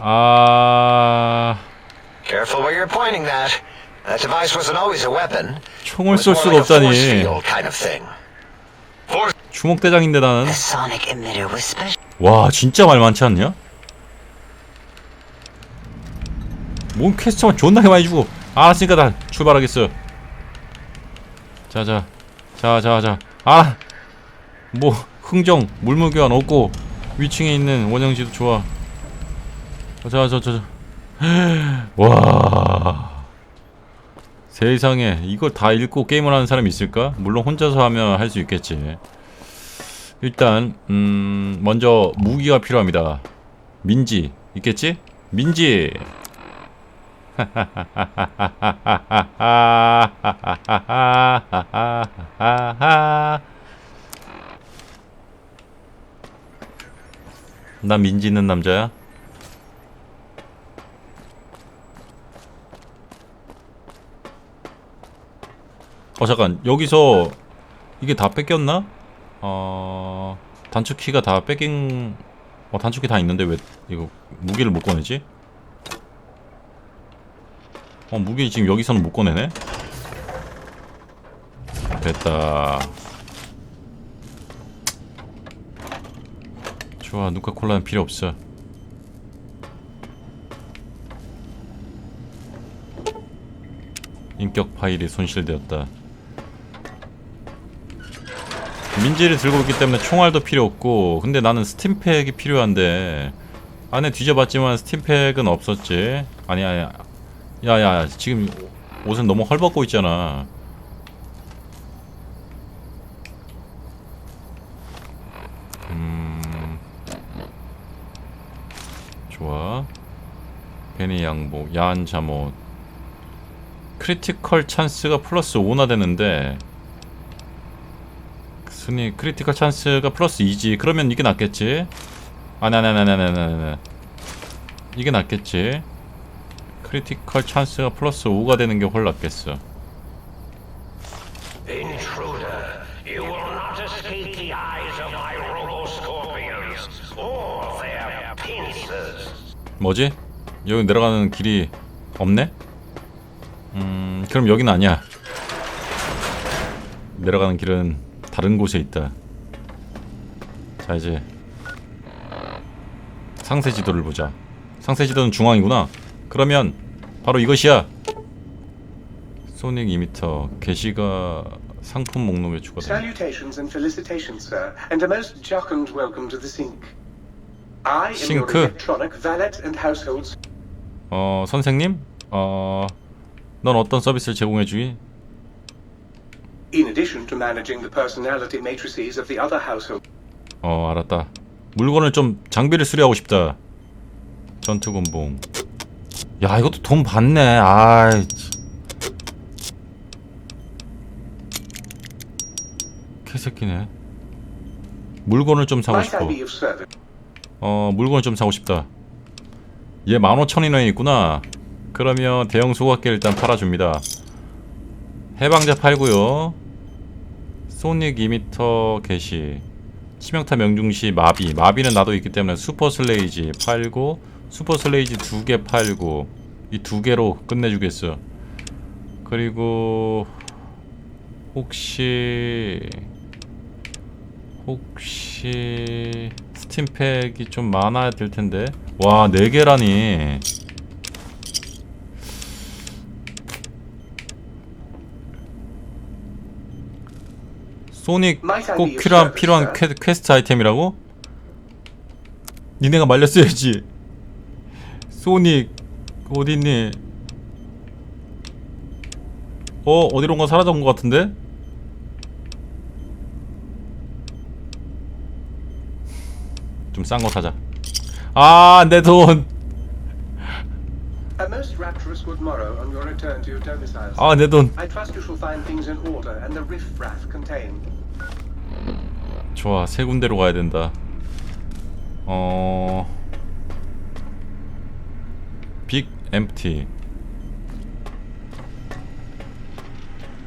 아 Careful where you're pointing that. That device wasn't always a weapon. 총을 쏠 more 수가 없다니. force field kind of thing. Force 주먹 대장인데 나는. The sonic emitter was special. 와 진짜 말 많지 않냐? 뭔 퀘스트만 존나게 많이 주고 알았으니까 다 출발하겠어 자자 자자자 아! 뭐 흥정 물무교환 없고 위층에 있는 원형지도 좋아 자자자자 와 세상에 이걸 다 읽고 게임을 하는 사람이 있을까? 물론 혼자서 하면 할 수 있겠지 일단 음 먼저 무기가 필요합니다. 민지 있겠지? 민지. 나 민지 있는 남자야? 어 잠깐 여기서 이게 다 뺏겼나? 어 단축키가 다 뺏긴 어 단축키 다 있는데 왜 이거 무기를 못 꺼내지? 어 무기 지금 여기서는 못 꺼내네? 됐다 좋아 누카콜라는 필요 없어 인격 파일이 손실되었다 민지를 들고 있기 때문에 총알도 필요 없고 근데 나는 스팀팩이 필요한데 안에 뒤져봤지만 스팀팩은 없었지. 아니 아니 야야 지금 옷은 너무 헐벗고 있잖아. 음 좋아. 베니 양복 야한 잠옷. 크리티컬 찬스가 플러스 5나 되는데 순위 크리티컬 찬스가 플러스 2지 그러면 이게 낫겠지 아니 이게 낫겠지 크리티컬 찬스가 플러스 5가 되는 게 훨 낫겠어. 뭐지? 여기 내려가는 길이 없네? 음 그럼 여기는 아니야 내려가는 길은 다른 곳에 있다 자 이제 상세 지도를 보자 상세 지도는 중앙이구나 그러면 바로 이것이야 소닉 이미터 게시가 상품 목록에 추가돼 Salutations and felicitations, sir, and a most jocund welcome to the sink. I am Sink. your electronic valet and household 어 선생님 어넌 어떤 서비스를 제공해주기 in addition to managing the personality matrices of the other household. 어 알았다. 물건을 좀 장비를 수리하고 싶다. 전투곤봉. 야 이것도 돈 받네. 참. 개새끼네. 물건을 좀 사고 Might I 싶어. be of service? 어 물건을 좀 사고 싶다. 얘 15,000원이 있구나. 그러면 대형 소각계 일단 팔아줍니다. 해방자 팔고요 소닉 이미터 게시 치명타 명중시 마비. 마비는 나도 있기 때문에 슈퍼 슬레이지 팔고 슈퍼 슬레이지 두 개 팔고 이 두 개로 끝내주겠어 그리고 혹시 혹시 스팀팩이 좀 많아야 될 텐데. 와 4개라니 소닉 꼭 필요한 필요한 퀘, 퀘스트 아이템이라고? 니네가 말렸어야지 소닉 어딨니 어 어디론가 사라진 것 같은데? 좀 싼 거 사자 아 내 돈 A most rapturous good morrow on your return to your domiciles. 아내 돈 I trust you shall find things in order and the riff-raff contained. 좋아 세 군데로 가야 된다. 어... 빅 엠프티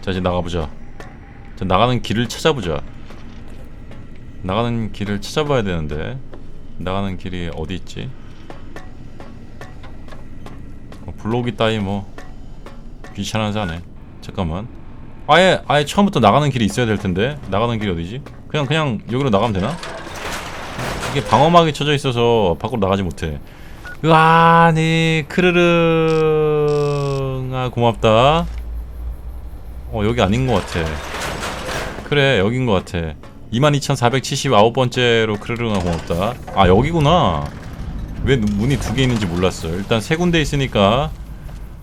자 이제 나가보자. 자 나가는 길을 찾아보자. 나가는 길을 찾아봐야 되는데 나가는 길이 어디 있지? 블록이 따위 뭐 귀찮아서 하네. 잠깐만 아예 아예 처음부터 나가는 길이 있어야 될 텐데. 나가는 길이 어디지? 그냥 그냥 여기로 나가면 되나? 이게 방어막이 쳐져 있어서 밖으로 나가지 못해. 으아니 크르릉 아 고맙다. 어 여기 아닌 것 같아. 그래 여긴 것 같아. 22,479번째로 크르릉아 고맙다. 아 여기구나. 왜 문이 두 개 있는지 몰랐어. 일단 세 군데 있으니까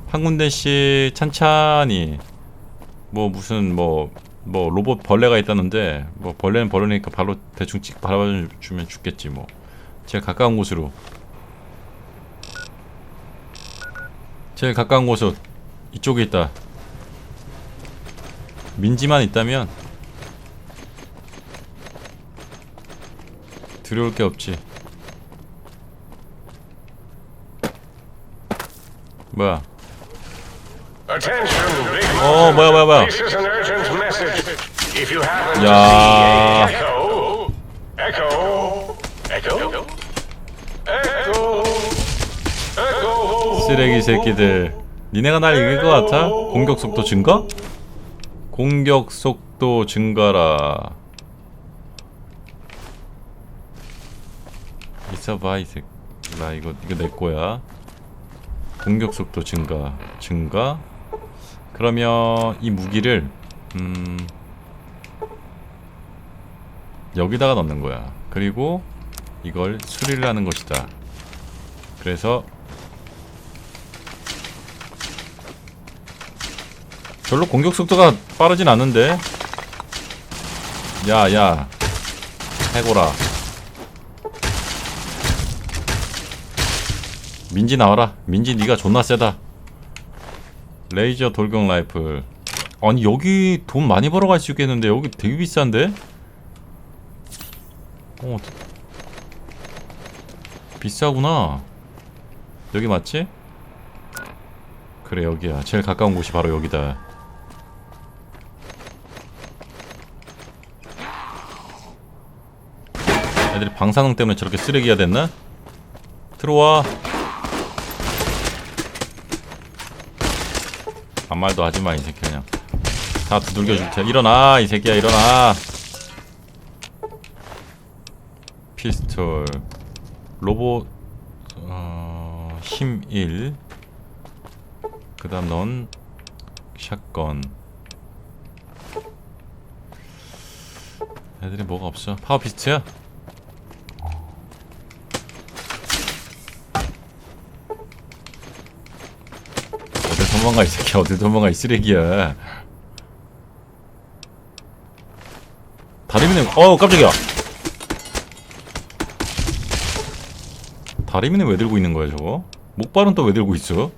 한 군데씩 찬찬히 뭐 무슨 뭐뭐 로봇 벌레가 있다는데 뭐 벌레는 벌레니까 바로 대충 찍 밟아주면 죽겠지 뭐. 제일 가까운 곳으로. 제일 가까운 곳은 이쪽에 있다. 민지만 있다면 두려울 게 없지. 뭐야 어 뭐야 뭐야 뭐야. 야. 쓰레기 새끼들. 니네가 날 이길 것 같아? 공격 속도 증가? 공격 속도 증가라. 있어봐 이 새끼. 나 이거 이거 내 거야. 공격 속도 증가 증가 그러면 이 무기를 음 여기다가 넣는 거야. 그리고 이걸 수리를 하는 것이다. 그래서 별로 공격 속도가 빠르진 않은데. 야야 해고라 민지 나와라. 민지 니가 존나 세다 레이저 돌격 라이플. 아니 여기 돈 많이 벌어갈 수 있겠는데? 여기 되게 비싼데? 어 비싸구나. 여기 맞지? 그래 여기야. 제일 가까운 곳이 바로 여기다. 애들이 방사능 때문에 저렇게 쓰레기가 됐나? 들어와 아무 말도 하지마 이 새끼 그냥. 다 두들겨 줄 테야. 일어나 이 새끼야 일어나. 피스톨. 로봇 어, 힘1 그 다음 넌 샷건. 애들이 뭐가 없어? 파워 피스트야? 도망가 이 새끼야. 어딜 도망가 이 쓰레기야. 다리미는 어우 깜짝이야. 다리미는 왜 들고 있는 거야 저거? 목발은 또 왜 들고 있어?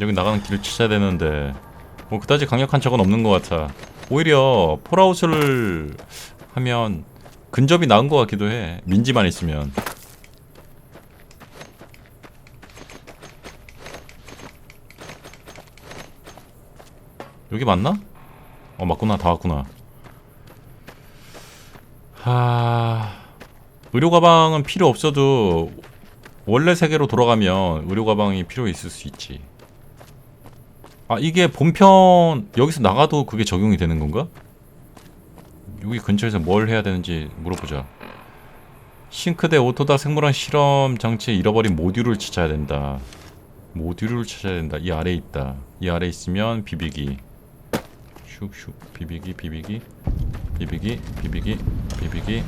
여기 나가는 길을 찾아야 되는데. 뭐 그다지 강력한 적은 없는 것 같아. 오히려 폴아웃을 하면 근접이 나은 것 같기도 해. 민지만 있으면 여기 맞나? 어 맞구나. 다 왔구나. 하... 의료 가방은 필요 없어도 원래 세계로 돌아가면 의료 가방이 필요 있을 수 있지. 아 이게 본편 여기서 나가도 그게 적용이 되는 건가? 여기 근처에서 뭘 해야 되는지 물어보자. 싱크대 오토다 생물학 실험 장치에 잃어버린 모듈을 찾아야 된다. 모듈을 찾아야 된다. 이 아래에 있다. 이 아래에 있으면 비비기 슉슉. 비비기 비비기. 비비기 비비기 비비기.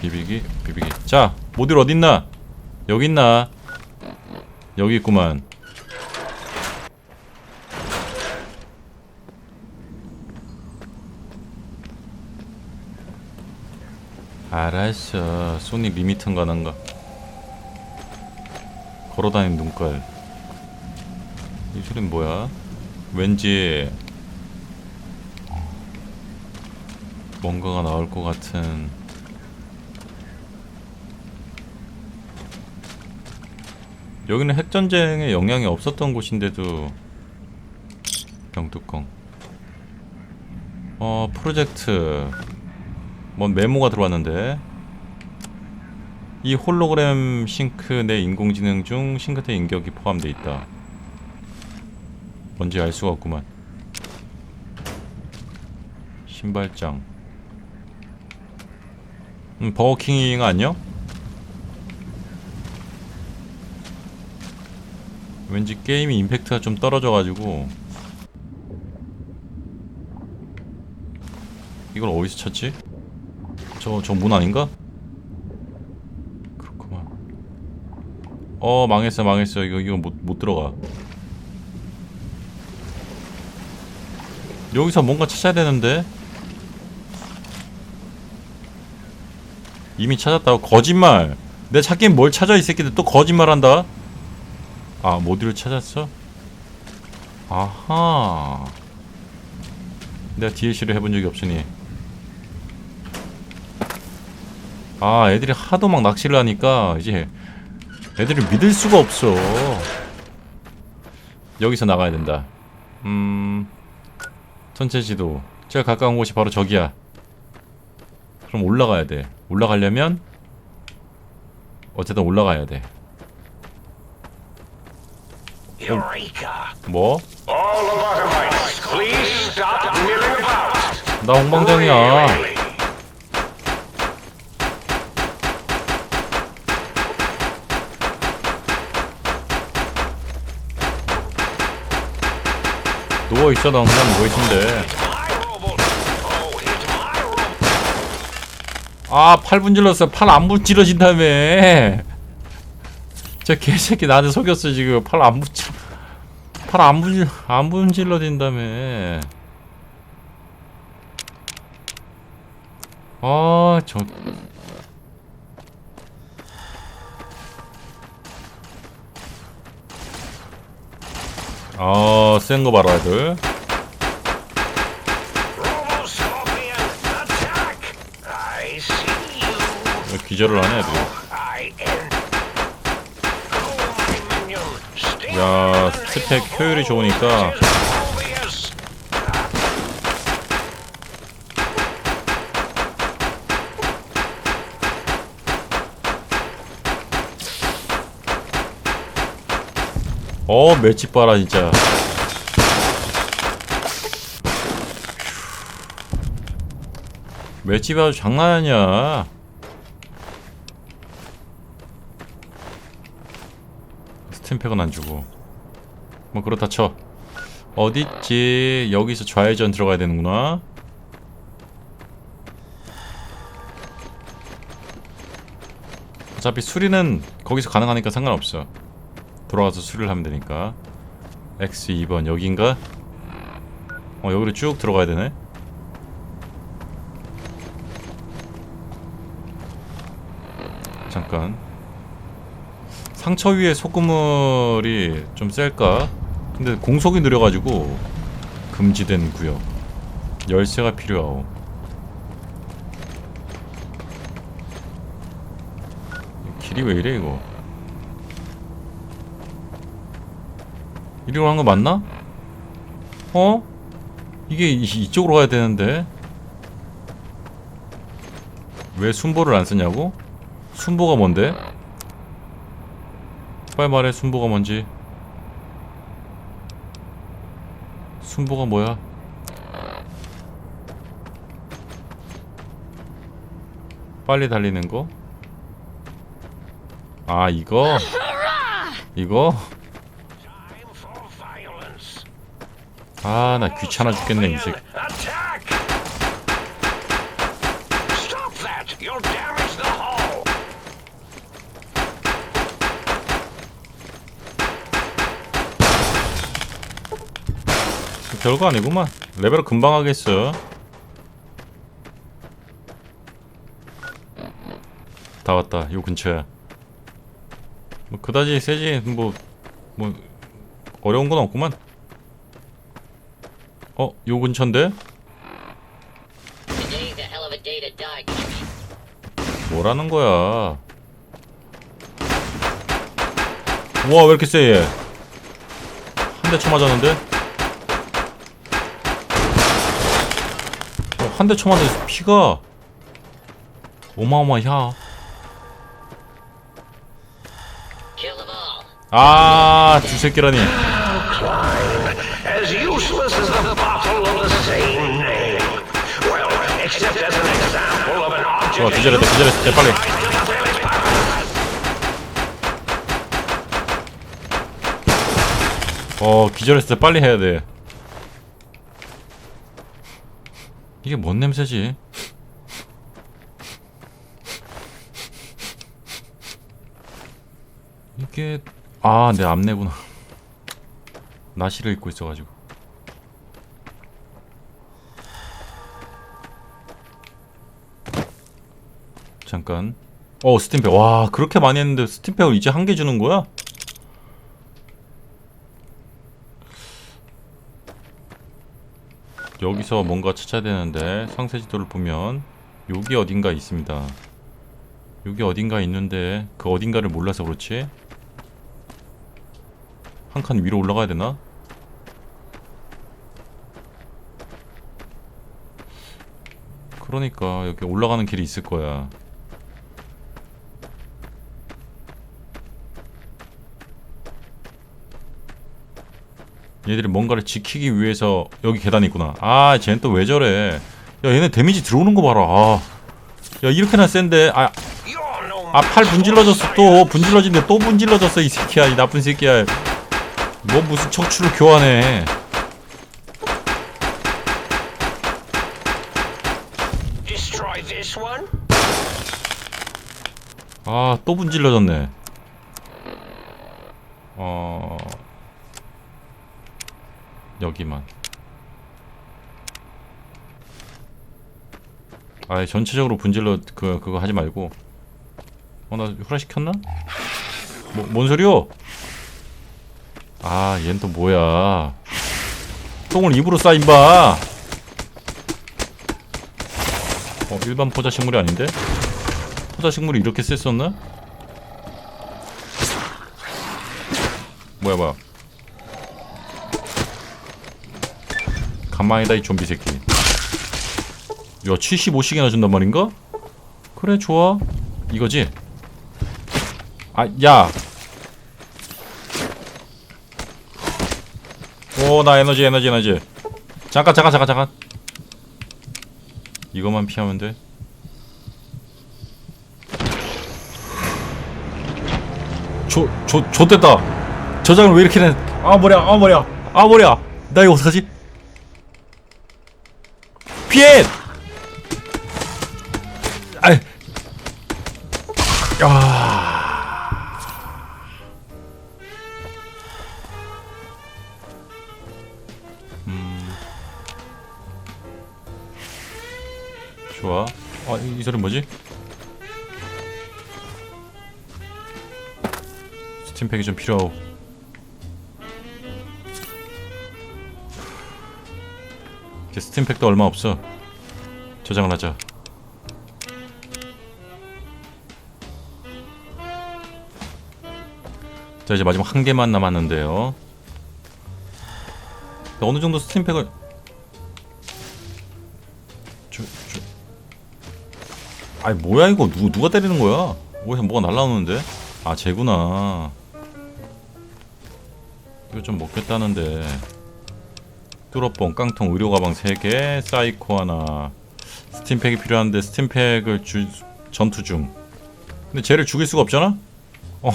비비기 비비기. 자 모듈 어딨나? 여기 있나? 여기 있구만. 알았어. 소니 리미트인가 난가? 걸어다니는 눈깔. 이 소린 뭐야? 왠지 뭔가가 나올 것 같은 여기는 핵전쟁에 영향이 없었던 곳인데도 병뚜껑 어 프로젝트 뭔 메모가 들어왔는데 이 홀로그램 싱크 내 인공지능 중 싱크대 인격이 포함되어 있다. 뭔지 알 수가 없구만. 신발장. 음, 버거킹이 아니야? 왠지 게임이 임팩트가 좀 떨어져가지고 이걸 어디서 찾지? 저 저 문 아닌가? 그렇구만. 어 망했어 망했어 이거 이거 못 못 들어가. 여기서 뭔가 찾아야 되는데 이미 찾았다고 거짓말. 내 찾긴 뭘 찾아 이 새끼들 또 거짓말한다. 아 모듈을 찾았어? 아하. 내가 DLC를 해본 적이 없으니. 아 애들이 하도 막 낚시를 하니까 이제 애들을 믿을 수가 없어 여기서 나가야 된다 음 전체 지도 제일 가까운 곳이 바로 저기야 그럼 올라가야 돼 올라가려면 어쨌든 올라가야 돼! 뭐? 나 엉망장이야? 누워있어 나 그냥 누워있는데 아, 팔 분질렀어. 팔 안 분질러진다며. 저 개새끼 나한테 속였어, 지금. 팔 안 분질, 팔안 분질, 안 분질러진다며. 아, 저. 아, 센거 봐라, 애들. You. 기절을 하네, 애들. Oh, 야, 스택. 효율이 좋으니까. 어 맷집 봐라 진짜 맷집 아주 장난 아니야 스탬팩은 안 주고. 뭐 그렇다 쳐. 어딨지? 여기서 좌회전 들어가야 되는구나. 어차피 수리는 거기서 가능하니까 상관없어. 돌아가서 수리를 하면 되니까. X 2번 여긴가? 어 여기로 쭉 들어가야 되네. 잠깐 상처 위에 소금물이 좀 셀까? 근데 공속이 느려가지고 금지된 구역 열쇠가 필요하오 길이 왜 이래 이거 이리로 간거 맞나? 어? 이게 이, 이쪽으로 가야 되는데 왜 순보를 안 쓰냐고? 순보가 뭔데? 빨리 말해 순보가 뭔지 순보가 뭐야? 빨리 달리는 거? 아 이거? 이거? 아 나 귀찮아 죽겠네 이 새끼 별거 아니구만 레벨업 금방 하겠어 다 왔다 요 근처야 뭐 그다지 세지 뭐뭐 어려운 건 없구만 어? 요 근처인데? 뭐라는 거야 우와 왜 이렇게 세 얘 한 대 쳐 맞았는데? 한 대 쳐맞아서 피가 어마어마야. 아, 두 새끼라니. 좋아, 어, 기절했다, 기절했어. 네, 재빨리. 어, 기절했을 때 빨리 해야 돼. 이게 뭔 냄새지? 이게 아, 내 앞내구나. 나시를 입고 있어가지고. 잠깐. 어, 스팀팩. 와, 그렇게 많이 했는데 스팀팩을 이제 한 개 주는 거야? 여기서 뭔가 찾아야 되는데 상세 지도를 보면 여기 어딘가 있습니다. 여기 어딘가 있는데 그 어딘가를 몰라서 그렇지? 한 칸 위로 올라가야 되나? 그러니까 여기 올라가는 길이 있을 거야. 얘들이 뭔가를 지키기 위해서 여기 계단이 있구나. 아, 쟤는 또 왜 저래? 야, 얘네 데미지 들어오는 거 봐라. 아. 야, 이렇게나 센데. 아, 아, 팔 분질러졌어 또. 분질러진데 또 분질러졌어 이 새끼야. 이 나쁜 새끼야. 뭐 무슨 척추를 교환해. 아, 또 분질러졌네. 어. 여기만. 아, 전체적으로 분질러 그 그거 하지 말고. 어, 나 후라 시켰나? 뭐, 뭔 소리요? 아, 얜또 뭐야? 똥을 입으로 싸 임바. 어, 일반 포자 식물이 아닌데? 포자 식물이 이렇게 셌었나? 뭐야 뭐야 가만히다 이 좀비 새끼 야 75씩이나 준단 말인가? 그래 좋아 이거지? 아야 오 나 에너지 에너지 에너지 잠깐 잠깐 잠깐 잠깐 이것만 피하면 돼 조, 조, 좆됐다. 저장을 왜 이렇게 내? 아, 머리야, 아, 머리야, 아, 머리야. 나 이거 어떡하지? 피해! 아이. 야. 음. 좋아. 아, 이, 이 소리 뭐지? 스팀팩이 좀 필요하고 스팀팩도 얼마 없어. 저장을 하자. 자 이제 마지막 한 개만 남았는데요. 어느 정도 스팀팩을 저, 저... 아니 뭐야 이거? 누, 누가 때리는 거야? 어디서 뭐가 날라오는데? 아 쟤구나. 이거 좀 먹겠다는데 뚜러뽕 깡통 의료 가방 3개 사이코 하나. 스팀팩이 필요한데 스팀팩을 주, 전투 중. 근데 쟤를 죽일 수가 없잖아? 어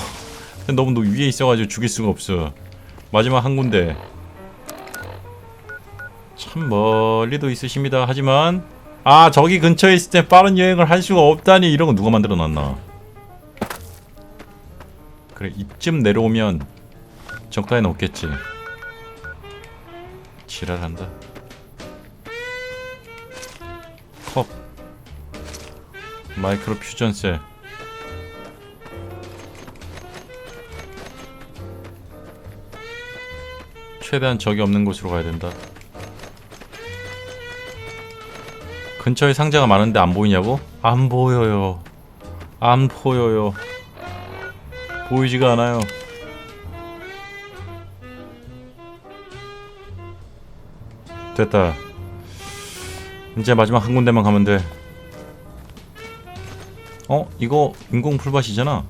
너무 너 위에 있어가지고 죽일 수가 없어. 마지막 한 군데. 참 멀리도 있으십니다. 하지만 아 저기 근처에 있을 때 빠른 여행을 할 수가 없다니 이런 거 누가 만들어 놨나? 그래 이쯤 내려오면 적다에는 없겠지 지랄한다. 컵. 마이크로 퓨전 셀. 최대한 적이 없는 곳으로 가야 된다. 근처에 상자가 많은데 안 보이냐고? 안 보여요. 안 보여요. 보이지가 않아요. 됐다. 이제 마지막 한 군데만 가면 돼. 어? 이거 인공 풀밭이잖아.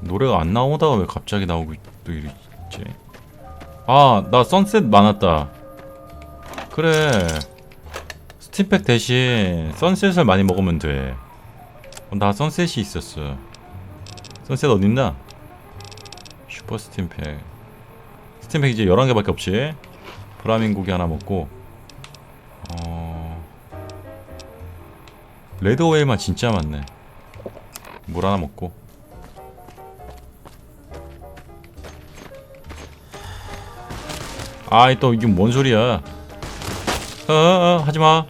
노래가 안 나오다가 왜 갑자기 나오고 또 이러지? 아, 나 선셋 많았다. 그래. 스팀팩 대신 선셋을 많이 먹으면 돼. 어, 나 선셋이 있었어. 선셋 어딨나? 슈퍼 스팀팩. 스팀팩 이제 11개밖에 없지. 브라민 고기 하나 먹고. 어. 레드웨이만 진짜 많네. 물 하나 먹고. 아이 또 이게 뭔 소리야? 어어 하지 마.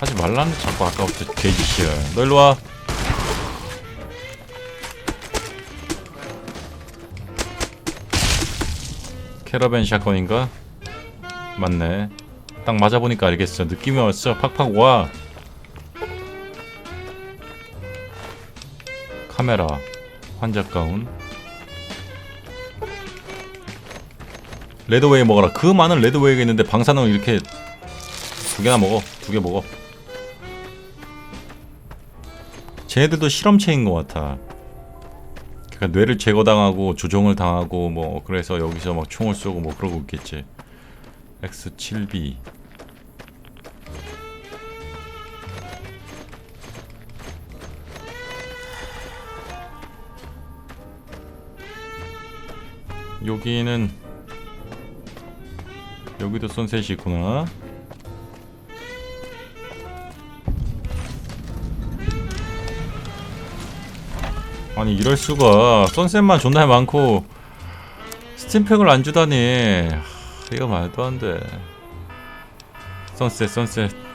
하지 말라는데 자꾸 아까부터 개짓이야. 너 일로 와. 캐러밴 샷건인가? 맞네. 딱 맞아보니까 알겠어. 느낌이 왔어. 팍팍 와. 카메라. 환자 가운. 레드웨이 먹어라. 그 많은 레드웨이가 있는데 방사능을 이렇게 두 개나 먹어. 두 개 먹어. 쟤네들도 실험체인 것 같아. 그러니까 뇌를 제거당하고 조종을 당하고 뭐 그래서 여기서 막 총을 쏘고 뭐 그러고 있겠지. X7B 여기는 여기도 선셋이 있구나. 아니 이럴 수가. 선셋만 존나 많고 스팀팩을 안 주다니. 하, 이거 말도 안 돼. 선셋 선셋